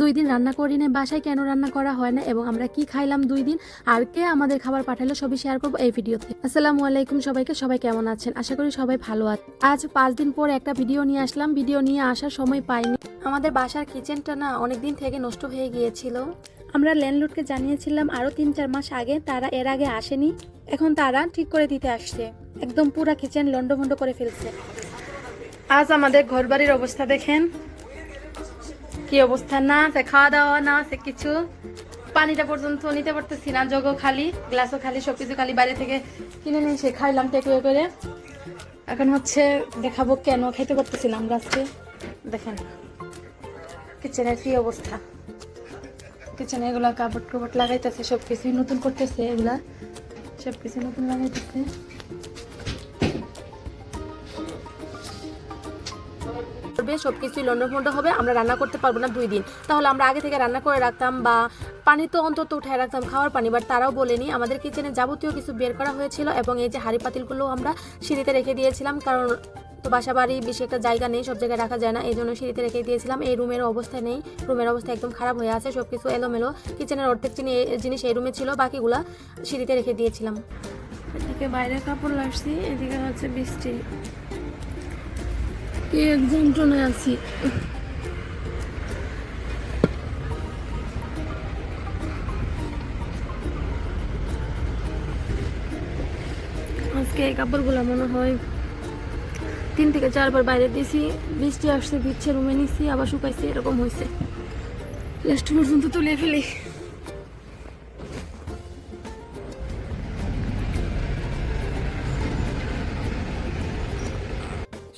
দুই দিন রান্না করি না বাসায় কেন রান্না করা হয় না এবং আমরা কি খাইলাম দুই দিন, আর কে আমাদের খাবার পাঠালো সবই শেয়ার করব এই ভিডিওতে। আসসালামু আলাইকুম সবাইকে, সবাই কেমন আছেন? আশা করি সবাই ভালো আছে আজ পাঁচ দিন পর একটা ভিডিও নিয়ে আসলাম। ভিডিও নিয়ে আসার সময় পাইনি। আমাদের বাসার কিচেনটা না অনেক দিন থেকে নষ্ট হয়ে গিয়েছিল। আমরা ল্যান্ডলর্ডকে জানিয়েছিলাম আরও তিন চার মাস আগে, তারা এর আগে আসেনি। এখন তারা ঠিক করে দিতে আসছে। একদম পুরা কিচেন লন্ডভন্ড করে ফেলছে। আজ আমাদের ঘর বাড়ির অবস্থা দেখেন। কি অবস্থা? না, সে খাওয়া দাওয়া, না, সে কিছু। পানিটা পর্যন্ত নিতে পারতেছি না, জগও খালি, গ্লাসও খালি, সবকিছু খালি, বাইরে থেকে কিনে নিয়ে এসে খাইলাম টেকুয়ে করে। এখন হচ্ছে দেখাবো কেন খাইতে পারতেছিলাম গাছকে দেখেন, কিচেনের কি অবস্থা। কিচেনে এগুলা কাপড় কাপড় লাগাইতেছে সব কিছুই নতুন করতেছে এগুলা। সব কিছু নতুন লাগাইতেছে। করবে সব কিছুই লন্ডভন্ড হবে, আমরা রান্না করতে পারব না দুই দিন। তাহলে আমরা আগে থেকে রান্না করে রাখতাম বা পানি তো অন্তত উঠায় রাখতাম, খাওয়ার পানি বাট তারাও বলেনি। আমাদের কিচেনে যাবতীয় কিছু বের করা হয়েছিল এবং এই যে হাঁড়ি পাতিলগুলো আমরা সিঁড়িতে রেখে দিয়েছিলাম, কারণ তো বাসা বাড়ি বেশি একটা জায়গা নেই, সব জায়গায় রাখা যায় না এই জন্য সিঁড়িতে রেখে দিয়েছিলাম। এই রুমের অবস্থা নেই, রুমের অবস্থা একদম খারাপ হয়ে আছে সব কিছু এলোমেলো কিচেনের অর্ধেক জিনিস এই রুমে ছিল, বাকিগুলা সিঁড়িতে রেখে দিয়েছিলাম। এদিকে বাইরে কাপড় লাগছি এদিকে হচ্ছে বৃষ্টি। এক যন্ত্রণায় আছি আজকে এই কাপড়গুলো মনে হয় তিন থেকে চারবার বাইরে দিয়েছি, বৃষ্টি আসছে ভিজছে রুমে নিছি, আবার শুকাইছি, এরকম হয়েছে লাস্ট পর্যন্ত তুলে ফেলি।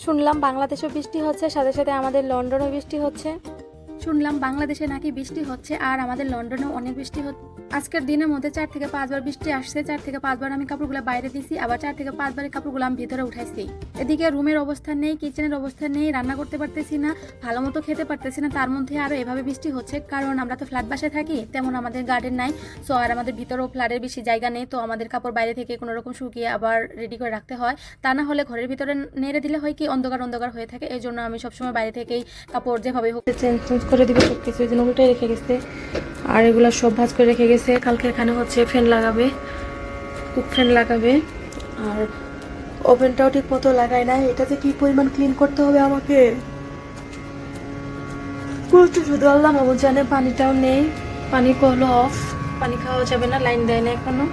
শুনলাম বাংলাদেশেও বৃষ্টি হচ্ছে সাথে সাথে আমাদের লন্ডনেও বৃষ্টি হচ্ছে। শুনলাম বাংলাদেশে নাকি বৃষ্টি হচ্ছে আর আমাদের লন্ডনেও অনেক বৃষ্টি হচ্ছে। আজকের দিনের মধ্যে চার থেকে পাঁচবার বৃষ্টি আসছে, চার থেকে পাঁচবার আমি কাপড়গুলো বাইরে দিছি, আবার চার থেকে পাঁচবার কাপড়গুলো আমি ভিতরে উঠাইছি। এদিকে রুমের অবস্থা নেই, কিচেনের অবস্থা নেই, রান্না করতে পারতেছি না ভালো মতো খেতে পারতেছি না, তার মধ্যে আরও এভাবে বৃষ্টি হচ্ছে। কারণ আমরা তো ফ্ল্যাট বাসায় থাকি, তেমন আমাদের গার্ডেন নাই সো আর আমাদের ভিতরেও ফ্ল্যাটের বেশি জায়গা নেই, তো আমাদের কাপড় বাইরে থেকে কোনো রকম শুকিয়ে আবার রেডি করে রাখতে হয়। তা না হলে ঘরের ভিতরে নেড়ে দিলে হয় কি, অন্ধকার অন্ধকার হয়ে থাকে এই জন্য আমি সবসময় বাইরে থেকেই কাপড় যেভাবে হোক চেঞ্জ করে দিবে সব কিছু এই জন্য উল্টাই রেখে গেছে। আর এগুলো সব ভাজ করে রেখে গেছে। কালকে এখানে হচ্ছে ফ্যান লাগাবে, কুক ফ্যান লাগাবে। আর ওভেনটাও ঠিক মতো লাগায় না এটা যে কি পরিমাণ ক্লিন করতে হবে আমাকে? বলতে শুধু আল্লাহ মামুন জানে, পানিটাও নেই। পানি কলও অফ পানি খাওয়া যাবে না লাইন দেয় না এখনও।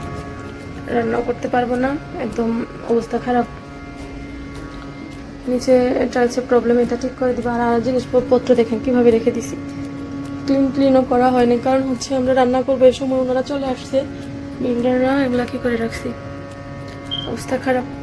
রান্নাও করতে পারব না, একদম অবস্থা খারাপ। নিচে টাইলসের প্রবলেম এটা ঠিক করে দিবা। আর আর জিনিসপত্র দেখেন, কীভাবে রেখে দিছি। ক্লিন ক্লিনও করা হয়নি, কারণ হচ্ছে আমরা রান্না করব এই সময় ওনারা চলে আসছে। বিল্ডাররা এগুলা কি করে রাখছি? অবস্থা খারাপ।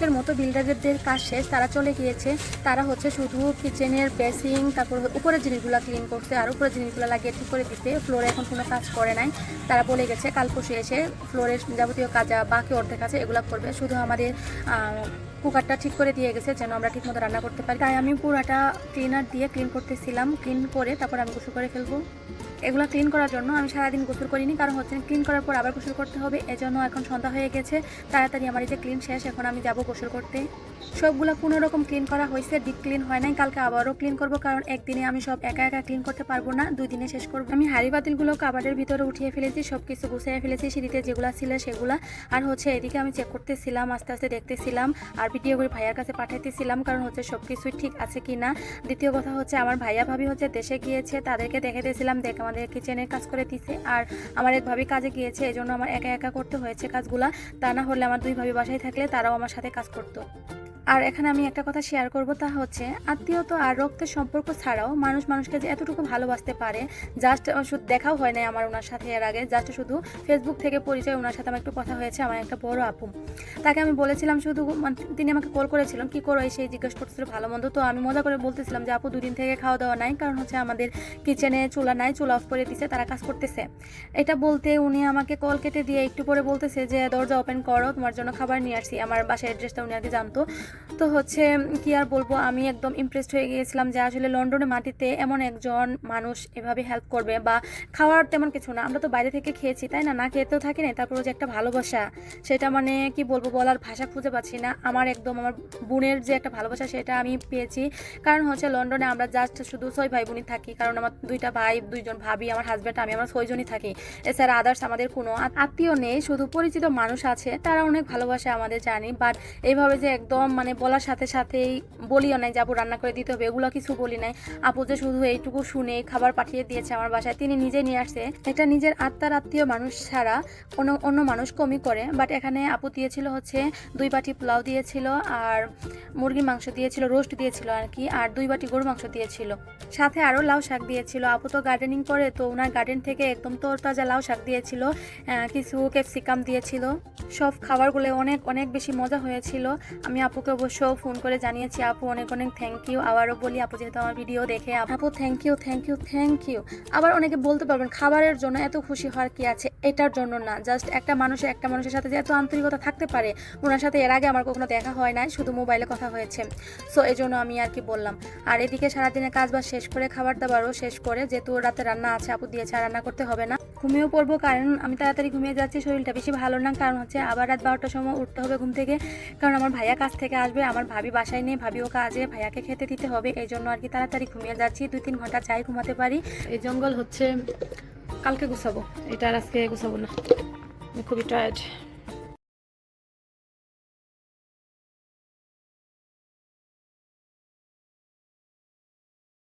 আজকের মতো বিল্ডারদের কাজ শেষ। তারা চলে গিয়েছে। তারা হচ্ছে শুধু কিচেনের বেসিং তারপর উপরের জিনিসগুলো ক্লিন করছে আর উপরের জিনিসগুলো লাগিয়ে ঠিক করে দিতে। ফ্লোরে এখন কোনো কাজ করে নাই। তারা বলে গেছে, কাল পরশু এসে ফ্লোরের যাবতীয় কাজ বাকি অর্ধেক আছে এগুলো করবে। শুধু আমাদের কুকারটা ঠিক করে দিয়ে গেছে যেন আমরা ঠিকমতো রান্না করতে পারি। তাই আমি পুরাটা ক্লিনার দিয়ে ক্লিন করতেছিলাম। ক্লিন করে তারপর আমি গোসল করে ফেলব। এগুলো ক্লিন করার জন্য আমি সারাদিন গোসল করিনি, কারণ হচ্ছে ক্লিন করার পর আবার গোসল করতে হবে, এজন্য এখন সন্ধ্যা হয়ে গেছে। তাড়াতাড়ি আমার এই যে ক্লিন শেষ, এখন আমি যাব গোসল করতে। সবগুলো কোনো রকম ক্লিন করা হয়েছে ডিপ ক্লিন হয় নাই, কালকে আবারও ক্লিন করব, কারণ একদিনে আমি সব একা একা ক্লিন করতে পারব না, দুই দিনে শেষ করব। আমি হাড়ি বাতিলগুলো কাবারের ভিতরে উঠিয়ে ফেলেছি সব কিছু গুছিয়ে ফেলেছি, সিঁড়িতে যেগুলো ছিল সেগুলা। আর হচ্ছে এদিকে আমি চেক করতেছিলাম, আস্তে আস্তে দেখতেছিলাম, আর ভিডিও করে ভাইয়ার কাছে পাঠাইতেছিলাম, কারণ হচ্ছে সব কিছুই ঠিক আছে কি না দ্বিতীয় কথা হচ্ছে, আমার ভাইয়া ভাবি হচ্ছে দেশে গিয়েছে, তাদেরকে দেখে দেখ আমাদের কিচেনের কাজ করে দিছে। আর আমার এক ভাবি কাজে গিয়েছে, এজন্য জন্য আমার একা একা করতে হয়েছে কাজগুলা। তা না হলে আমার দুই ভাবি বাসায় থাকলে তারাও আমার সাথে কাজ করতো। আর এখানে আমি একটা কথা শেয়ার করব, তা হচ্ছে আত্মীয়তা আর রক্তের সম্পর্ক ছাড়াও মানুষ মানুষকে যে এতটুকু ভালোবাসতে পারে জাস্ট শুধু দেখাও হয় নাই আমার ওনার সাথে এর আগে জাস্ট শুধু ফেসবুক থেকে পরিচয় ওনার সাথে আমার একটু কথা হয়েছে, আমার একটা বড় আপু। তাকে আমি বলেছিলাম শুধু মানে তিনি আমাকে কল করেছিলেন, কি করো সেই জিজ্ঞেস করতেছিল ভালো মন্দ। তো আমি মজা করে বলতেছিলাম যে, আপু, দুদিন থেকে খাওয়া দাওয়া নাই, কারণ হচ্ছে আমাদের কিচেনে চুলা নাই, চুলা অফ করে দিছে, তারা কাজ করতেছে। এটা বলতে উনি আমাকে কল কেটে দিয়ে একটু পরে বলতেছে যে, দরজা ওপেন করো, তোমার জন্য খাবার নিয়ে আসছি। আমার বাসার অ্যাড্রেসটা উনি আগে জানতো। তো হচ্ছে, কি আর বলব, আমি একদম ইমপ্রেসড হয়ে গিয়েছিলাম যে আসলে লন্ডনের মাটিতে এমন একজন মানুষ এভাবে হেল্প করবে বা খাওয়ার তেমন কিছু না। আমরা তো বাইরে থেকে খেয়েছি, তাই না? না খেতেও থাকি না তারপরে যে একটা ভালোবাসা, সেটা মানে কি বলব, বলার ভাষা খুঁজে পাচ্ছি না। আমার একদম, আমার বোনের যে একটা ভালোবাসা, সেটা আমি পেয়েছি। কারণ হচ্ছে, লন্ডনে আমরা জাস্ট শুধু ছয় ভাই বোনই থাকি, কারণ আমার দুইটা ভাই, দুইজন ভাবি, আমার হাজব্যান্ড আমি, আমার ছয়জনই থাকি। এছাড়া আদার্স আমাদের কোনো আত্মীয় নেই, শুধু পরিচিত মানুষ আছে, তারা অনেক ভালোবাসে আমাদের জানি বাট এইভাবে যে একদম মানে বলার সাথে সাথেই বলিও নাই, যাব রান্না করে দিতে হবে। এগুলো কিছু বলি নাই। আপু যে শুধু এইটুকু শুনে খাবার পাঠিয়ে দিয়েছে আমার বাসায়, তিনি নিজে নিয়ে আসছে। এটা নিজের আত্মার আত্মীয় মানুষ ছাড়া অন্য অন্য মানুষ কমই করে। বাট এখানে আপু দিয়েছিল হচ্ছে দুই বাটি পোলাও দিয়েছিল আর মুরগির মাংস দিয়েছিল, রোস্ট দিয়েছিল আর কি, আর দুই বাটি গরু মাংস দিয়েছিল। সাথে আরও লাউ শাক দিয়েছিল। আপু তো গার্ডেনিং করে, তো ওনার গার্ডেন থেকে একদম তরতাজা লাউ শাক দিয়েছিল কিছু ক্যাপসিকাম দিয়েছিল। সব খাবারগুলো অনেক অনেক বেশি মজা হয়েছিল। আমি আপুকে অবশ্য ফোন করে জানিয়েছি, আপু, অনেক অনেক থ্যাংক ইউ আবারও বলি, আপু যেহেতু আমার ভিডিও দেখে, আপু thank you thank you thank you আবার অনেকে বলতে পারবেন, খাবারের জন্য এত খুশি হওয়ার কি আছে? এটার জন্য না। জাস্ট একটা মানুষের একটা মানুষের সাথে যে এত আন্তরিকতা থাকতে পারে, ওনার সাথে এর আগে আমার কখনো দেখা হয় নাই, শুধু মোবাইলে কথা হয়েছে। সো এই জন্য আমি আর কি বললাম। আর এদিকে সারাদিনের কাজ বাজ শেষ করে, খাবার দাবারও শেষ করে, যেহেতু রাতে রান্না আছে, আপু দিয়েছে, আর রান্না করতে হবে না। ঘুমিয়েও পড়ব, কারণ আমি তাড়াতাড়ি ঘুমিয়ে যাচ্ছি, শরীরটা বেশি ভালো না, কারণ হচ্ছে আবার রাত বারোটার সময় উঠতে হবে ঘুম থেকে। কারণ আমার ভাইয়া কাজ থেকে আসবে, আমার ভাবি বাসায় নেই, ভাবিও কাজে, ভাইয়াকে খেতে দিতে হবে, এই জন্য আর কি তাড়াতাড়ি ঘুমিয়ে যাচ্ছি, দুই তিন ঘণ্টা চাই ঘুমাতে পারি। এই জঙ্গল হচ্ছে কালকে গুছাবো, এটা আর আজকে গুছাবো না। আমি খুবই টায়ার্ড